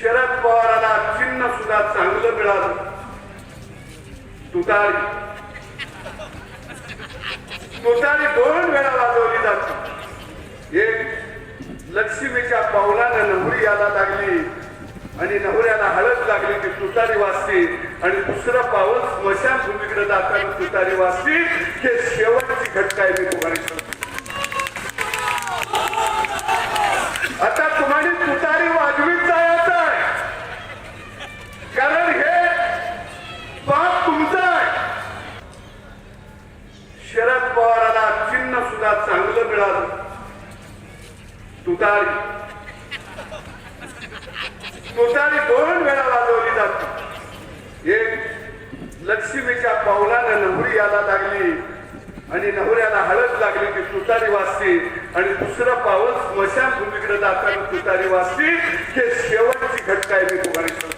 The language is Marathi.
शरद पवाराला चिन्ह सुद्धा चांगलं मिळालं. तुतारी. तुतारी दोन वेळा वाजवली जाते. एक लक्ष्मीच्या पावलानं नवरी याला लागली आणि नवऱ्याला हळद लागली ती तुतारी वाचते आणि दुसरं पाऊल स्मशान भूमीकडे जाताना तुतारी वाचते हे शेवटची घटका आहे मी तुम्हाला शरद पवाराला चिन्ह सुद्धा चांगलं मिळालं. तुतारी. तुतारी दोन वेळा वाजवली जाते. एक लक्ष्मीच्या पावलानं नवरी याला लागली आणि नवऱ्याला हळद लागली की तुतारी वाजते आणि दुसरं पाऊल स्मशान भूमीकडे जाताना तुतारी वाजते. हे शेवटची घटका आहे मी तुम्हाला